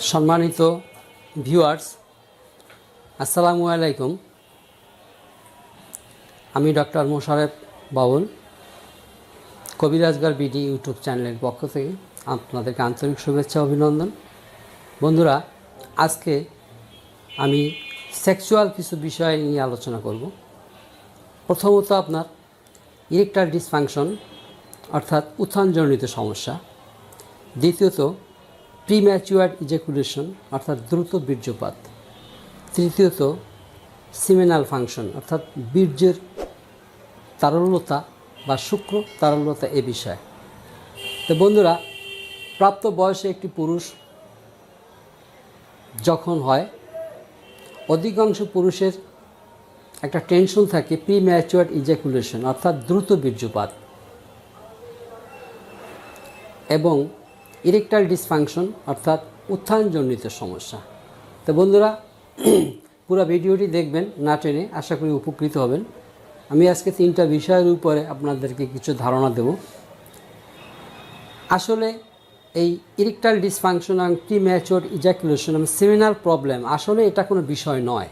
সম্মানিত ভিউয়ার্স আসসালামু আলাইকুম। আমি ডক্টর মোশারেফ বাবুল কবিরাজগার বিডি ইউটিউব চ্যানেলের পক্ষ থেকে আপনাদেরকে আন্তরিক শুভেচ্ছা, অভিনন্দন। বন্ধুরা, আজকে আমি সেক্সুয়াল কিছু বিষয় নিয়ে আলোচনা করব। প্রথমত আপনার ইরেকটাল ডিসফাংশন অর্থাৎ উত্থানজনিত সমস্যা। দ্বিতীয়ত প্রিম্যাচুয়ার ইজেকুলেশন অর্থাৎ দ্রুত বীর্যপাত। তৃতীয়ত, সিমেনাল ফাংশন, অর্থাৎ বীর্যের তারল্যতা বা শুক্র তারল্যতা এ বিষয়ে। তো বন্ধুরা, প্রাপ্ত বয়সে একটি পুরুষ যখন হয়, অধিকাংশ পুরুষের একটা টেনশন থাকে প্রি ম্যাচুয়ার ইজাকুলেশন অর্থাৎ দ্রুত বীর্যপাত। এবং ইরেকটাল ডিসফাংশন অর্থাৎ উত্থানজনিত সমস্যা। তো বন্ধুরা, পুরো ভিডিওটি দেখবেন না টেনে, আশা করি উপকৃত হবেন। আমি আজকে তিনটা বিষয়ের উপরে আপনাদেরকে কিছু ধারণা দেব। আসলে এই ইরেকটাল ডিসফাংশন এবং প্রিম্যাচুর ইজাকুলেশন এবং সেমিনাল প্রবলেম আসলে এটা কোনো বিষয় নয়।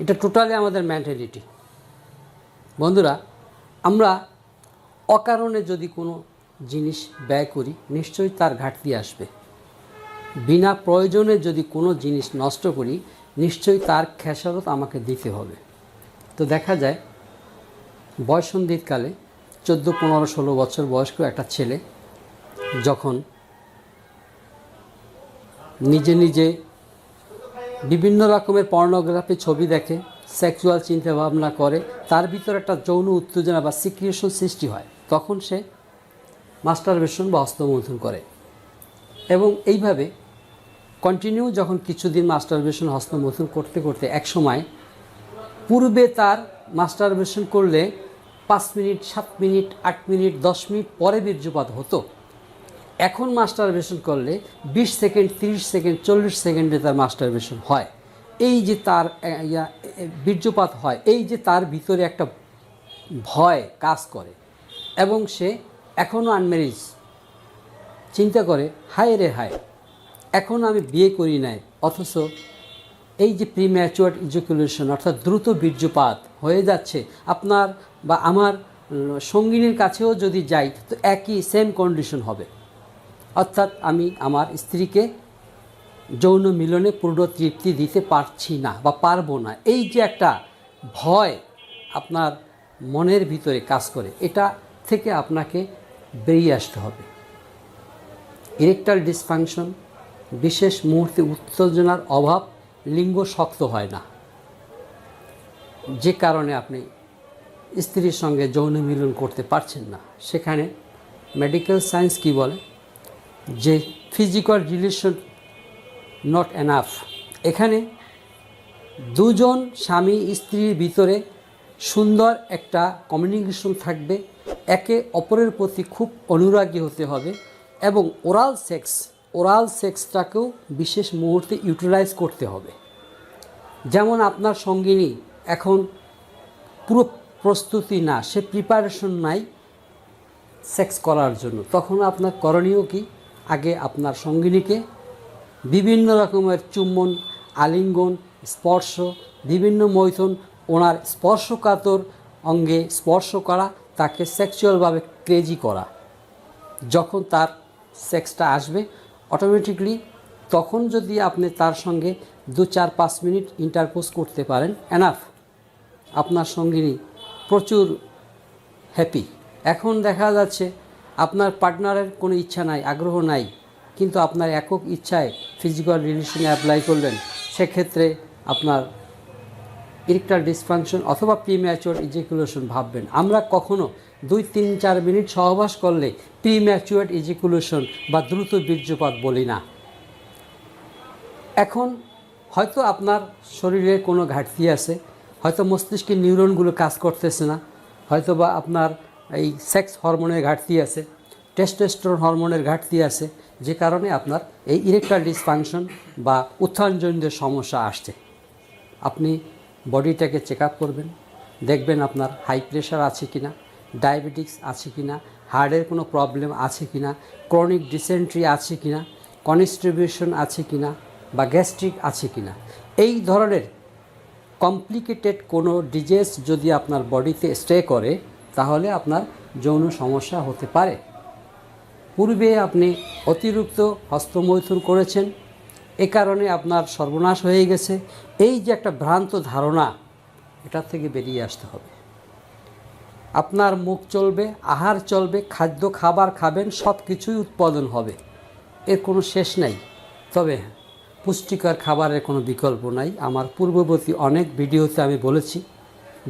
এটা টোটালি আমাদের মেন্টালিটি বন্ধুরা, আমরা অকারণে যদি কোনো জিনিস ব্যয় করি, নিশ্চয়ই তার ঘাটতি আসবে। বিনা প্রয়োজনে যদি কোনো জিনিস নষ্ট করি, নিশ্চয়ই তার খেসারত আমাকে দিতে হবে। তো দেখা যায় বয়সন্ধিতকালে চোদ্দ, পনেরো, ষোলো বছর বয়স্ক একটা ছেলে যখন নিজে নিজে বিভিন্ন রকমের পর্নোগ্রাফি ছবি দেখে, সেক্সুয়াল চিন্তাভাবনা করে, তার ভিতরে একটা যৌন উত্তেজনা বা সিক্রিয়েশন সৃষ্টি হয়। তখন সে মাস্টারবেশন বা হস্তমৈথুন করে। এবং এইভাবে কন্টিনিউ যখন কিছুদিন মাস্টারবেশন হস্তমৈথুন করতে করতে এক সময় পূর্বে তার মাস্টারবেশন করলে পাঁচ মিনিট, সাত মিনিট, আট মিনিট, দশ মিনিট পরে বীর্যপাত হতো। এখন মাস্টারবেশন করলে বিশ সেকেন্ড, তিরিশ সেকেন্ড, চল্লিশ সেকেন্ডে তার মাস্টারবেশন হয়। এই যে তার বীর্যপাত হয়, এই যে তার ভিতরে একটা ভয় কাজ করে। এবং সে এখনও আনম্যারিজ চিন্তা করে, হায় রে হায় এখনও আমি বিয়ে করি নাই, অথচ এই যে প্রিম্যাচুয়ার ইজুকুলেশন অর্থাৎ দ্রুত বীর্যপাত হয়ে যাচ্ছে, আপনার বা আমার সঙ্গিনীর কাছেও যদি যাই, তো একই সেম কন্ডিশন হবে। অর্থাৎ আমি আমার স্ত্রীকে যৌন মিলনে পূর্ণ তৃপ্তি দিতে পারছি না বা পারব না। এই যে একটা ভয় আপনার মনের ভিতরে কাজ করে, এটা থেকে আপনাকে বেরিয়ে আসতে হবে। ইরেকটাল ডিসফাংশন বিশেষ মুহূর্তে উত্তেজনার অভাব, লিঙ্গ শক্ত হয় না। যে কারণে আপনি স্ত্রীর সঙ্গে যৌন মিলন করতে পারছেন না। সেখানে মেডিকেল সায়েন্স কি বলে? যে ফিজিক্যাল রিলেশন নট এনাফ এখানে দুজন স্বামী স্ত্রীর ভিতরে সুন্দর একটা কমিউনিকেশন থাকবে। একে অপরের প্রতি খুব অনুরাগী হতে হবে এবং ওরাল সেক্স, ওরাল সেক্সটাকেও বিশেষ মুহূর্তে ইউটিলাইজ করতে হবে। যেমন আপনার সঙ্গিনী এখন পুরো প্রস্তুতি না, সে প্রিপারেশন নাই সেক্স করার জন্য। তখন আপনার করণীয় কি? আগে আপনার সঙ্গিনীকে বিভিন্ন রকমের চুম্বন, আলিঙ্গন, স্পর্শ, বিভিন্ন মৈথন, ওনার স্পর্শকাতর অঙ্গে স্পর্শ করা তাকে সেক্সুয়ালভাবে ক্রেজি করা। যখন তার সেক্সটা আসবে অটোমেটিকলি তখন যদি আপনি তার সঙ্গে দু চার পাঁচ মিনিট ইন্টারপোজ করতে পারেন এনাফ আপনার সঙ্গিনী প্রচুর হ্যাপি এখন দেখা যাচ্ছে আপনার পার্টনারের কোনো ইচ্ছা নাই, আগ্রহ নাই, কিন্তু আপনার একক ইচ্ছায় ফিজিক্যাল রিলেশনে অ্যাপ্লাই করলেন, সেক্ষেত্রে আপনার ইরেকটাল ডিসফাংশন অথবা প্রিম্যাচুয়ার ইজিকুলেশন ভাববেন। আমরা কখনো দুই, তিন, চার মিনিট সহবাস করলে প্রিম্যাচুয়ার ইজিকুলেশন বা দ্রুত বীর্যপাত বলি না। এখন হয়তো আপনার শরীরে কোনো ঘাটতি আছে, হয়তো মস্তিষ্কের নিউরনগুলো কাজ করতেছে না হয়তো বা আপনার এই সেক্স হরমোনের ঘাটতি আছে টেস্টোস্টেরন হরমোনের ঘাটতি আছে, যে কারণে আপনার এই ইরেকটাল ডিসফাংশন বা উত্থানজনিত সমস্যা আসছে। আপনি বডিটাকে চেক আপ করবেন, দেখবেন আপনার হাই প্রেশার আছে কি না, ডায়াবেটিক্স আছে কি না হার্টের কোনো প্রবলেম আছে কি না, ক্রনিক ডিসেন্ট্রি আছে কি না কনস্ট্রিবিউশন আছে কিনা বা গ্যাস্ট্রিক আছে কিনা এই ধরনের কমপ্লিকেটেড কোনো ডিজিজ যদি আপনার বডিতে স্টে করে, তাহলে আপনার যৌন সমস্যা হতে পারে। পূর্বে আপনি অতিরিক্ত হস্তমৈথুন করেছেন এ কারণে আপনার সর্বনাশ হয়ে গেছে। এই যে একটা ভ্রান্ত ধারণা, এটার থেকে বেরিয়ে আসতে হবে। আপনার মুখ চলবে, আহার চলবে, খাদ্য, খাবার খাবেন সব কিছুই উৎপাদন হবে। এর কোনো শেষ নাই। তবে পুষ্টিকর খাবারের কোনো বিকল্প নাই। আমার পূর্ববর্তী অনেক ভিডিওতে আমি বলেছি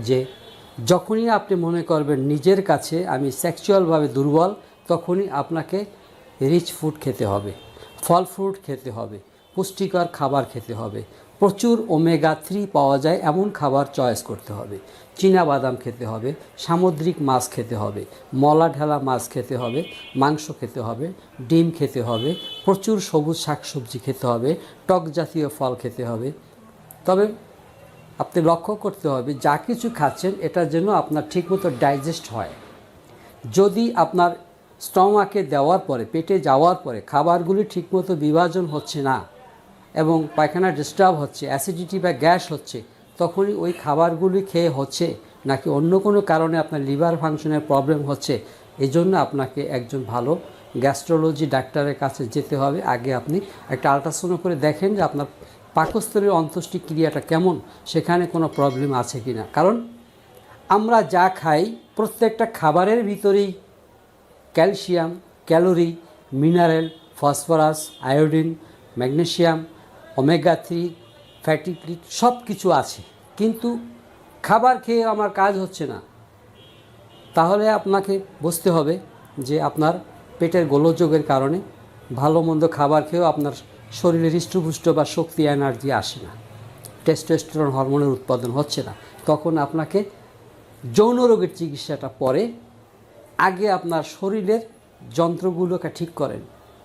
যে, যখনই আপনি মনে করবেন নিজের কাছে আমি সেক্সুয়ালভাবে দুর্বল, তখনই আপনাকে রিচ ফুড খেতে হবে, ফল ফ্রুট খেতে হবে। পুষ্টিকর খাবার খেতে হবে। প্রচুর ওমেগা থ্রি পাওয়া যায়, এমন খাবার চয়েস করতে হবে। চীনা বাদাম খেতে হবে, সামুদ্রিক মাছ খেতে হবে মলা ঢালা মাছ খেতে হবে, মাংস খেতে হবে, ডিম খেতে হবে, প্রচুর সবুজ শাকসবজি খেতে হবে, টক জাতীয় ফল খেতে হবে। তবে আপনি লক্ষ্য করতে হবে, যা কিছু খাচ্ছেন এটা যেন আপনার ঠিকমতো ডাইজেস্ট হয়। যদি আপনার স্টমাকে দেওয়ার পরে, পেটে যাওয়ার পরে, খাবারগুলি ঠিকমতো বিভাজন হচ্ছে না এবং পায়খানা ডিস্টার্ব হচ্ছে অ্যাসিডিটি বা গ্যাস হচ্ছে, তখনই ওই খাবারগুলি খেয়ে হচ্ছে, নাকি অন্য কোনো কারণে আপনার লিভার ফাংশনের প্রবলেম হচ্ছে এই জন্য আপনাকে একজন ভালো গ্যাস্ট্রোলজি ডাক্তারের কাছে যেতে হবে। আগে আপনি একটা আলট্রাসাউন্ড করে দেখেন যে আপনার পাকস্থলীর অন্ত্যেষ্টি ক্রিয়াটা কেমন, সেখানে কোনো প্রবলেম আছে কি না কারণ আমরা যা খাই প্রত্যেকটা খাবারের ভিতরেই calcium, calorie, mineral, phosphorus, iodine, magnesium omega three fatty সব কিছু আছে। কিন্তু খাবার খেয়ে আমার কাজ হচ্ছে না। তাহলে আপনাকে বুঝতে হবে যে আপনার পেটের গোলযোগের কারণে ভালো মন্দ খাবার খেয়েও আপনার শরীরে হৃষ্টপুষ্ট বা শক্তি এনার্জি আসে না। টেস্টোস্টেরন হরমোনের উৎপাদন হচ্ছে না। তখন আপনাকে যৌন রোগের চিকিৎসাটা পরে আগে আপনার শরীরের যন্ত্রগুলোকে ঠিক করেন,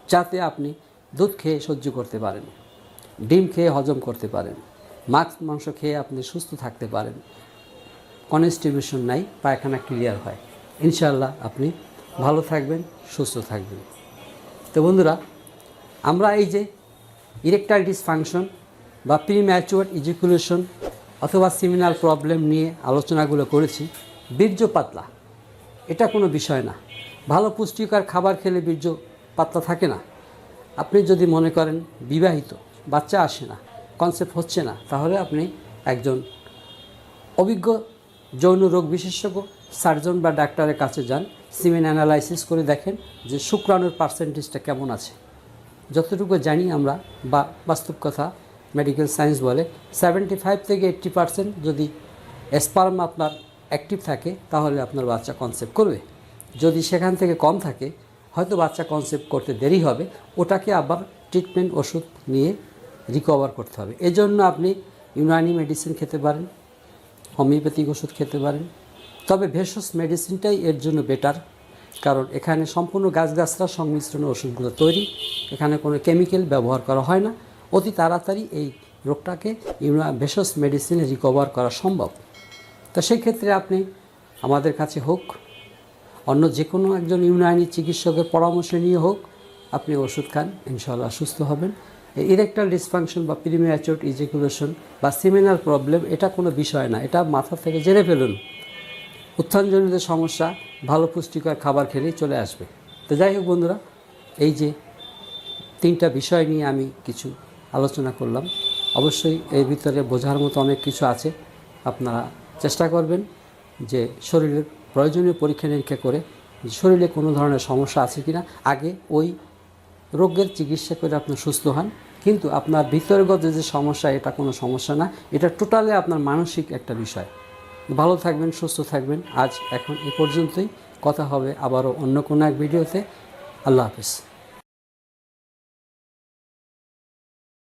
যাতে আপনি দুধ খেয়ে সহ্য করতে পারেন। ডিম খেয়ে হজম করতে পারেন। মাছ, মাংস খেয়ে আপনি সুস্থ থাকতে পারেন। কনস্টিবিউশন নাই, পায়খানা ক্লিয়ার হয়। ইনশাল্লাহ আপনি ভালো থাকবেন, সুস্থ থাকবেন। তো বন্ধুরা, আমরা এই যে ইরেকটাইল ডিসফাংশন বা প্রিম্যাচুয়ার ইজিকুলেশন অথবা সিমিনাল প্রবলেম নিয়ে আলোচনাগুলো করেছি, বীর্য পাতলা। এটা কোনো বিষয় না। ভালো পুষ্টিকর খাবার খেলে বীর্য পাতলা থাকে না। আপনি যদি মনে করেন বিবাহিত বাচ্চা আসে না কনসেপ্ট হচ্ছে না, তাহলে আপনি একজন অভিজ্ঞ যৌন রোগ বিশেষজ্ঞ সার্জন বা ডাক্তারের কাছে যান সিমেন অ্যানালাইসিস করে দেখেন যে শুক্রাণুর পার্সেন্টেজটা কেমন আছে। যতটুকু জানি আমরা, বা বাস্তব কথা মেডিকেল সায়েন্স বলে সেভেন্টি ফাইভ থেকে এইট্টি পার্সেন্ট যদি স্পার্ম আপনার অ্যাক্টিভ থাকে, তাহলে আপনার বাচ্চা কনসেপ্ট করবে। যদি সেখান থেকে কম থাকে, হয়তো বাচ্চা কনসেপ্ট করতে দেরি হবে, ওটাকে আবার ট্রিটমেন্ট ওষুধ নিয়ে রিকভার করতে হবে। এজন্য আপনি ইউনানি মেডিসিন খেতে পারেন হোমিওপ্যাথিক ওষুধ খেতে পারেন। তবে ভেষজ মেডিসিনটাই এর জন্য বেটার কারণ এখানে সম্পূর্ণ গাছগাছরা সংমিশ্রণে ওষুধগুলো তৈরি। এখানে কোনো কেমিক্যাল ব্যবহার করা হয় না। অতি তাড়াতাড়ি এই রোগটাকে ইউনা, ভেষজ মেডিসিনে রিকভার করা সম্ভব। তো সেই ক্ষেত্রে আপনি আমাদের কাছে হোক, অন্য যে কোনো একজন ইউনানি চিকিৎসকের পরামর্শ নিয়ে হোক, আপনি ওষুধ খান ইনশাল্লাহ সুস্থ হবেন। ইরেকটাল ডিসফাংশন বা প্রিমিয়াচোট ইজিকুলেশন বা সিমিনাল প্রবলেম এটা কোনো বিষয় না। এটা মাথা থেকে জেনে ফেলুন। উত্থানজনিত সমস্যা, ভালো পুষ্টিকর খাবার খেলেই চলে আসবে। তো যাই হোক বন্ধুরা, এই যে তিনটা বিষয় নিয়ে আমি কিছু আলোচনা করলাম, অবশ্যই এর ভিতরে বোঝার মতো অনেক কিছু আছে। আপনারা চেষ্টা করবেন যে শরীরের প্রয়োজনীয় পরীক্ষা নিরীক্ষা করে, শরীরে কোনো ধরনের সমস্যা আছে কি না আগে ওই রোগের চিকিৎসা করে আপনি সুস্থ হন। কিন্তু আপনার ভিতরগত যে সমস্যা, এটা কোনো সমস্যা না। এটা টোটালি আপনার মানসিক একটা বিষয়। ভালো থাকবেন, সুস্থ থাকবেন। আজ এখন এ পর্যন্তই। কথা হবে আবারও অন্য কোনো এক ভিডিওতে। আল্লাহ হাফিজ।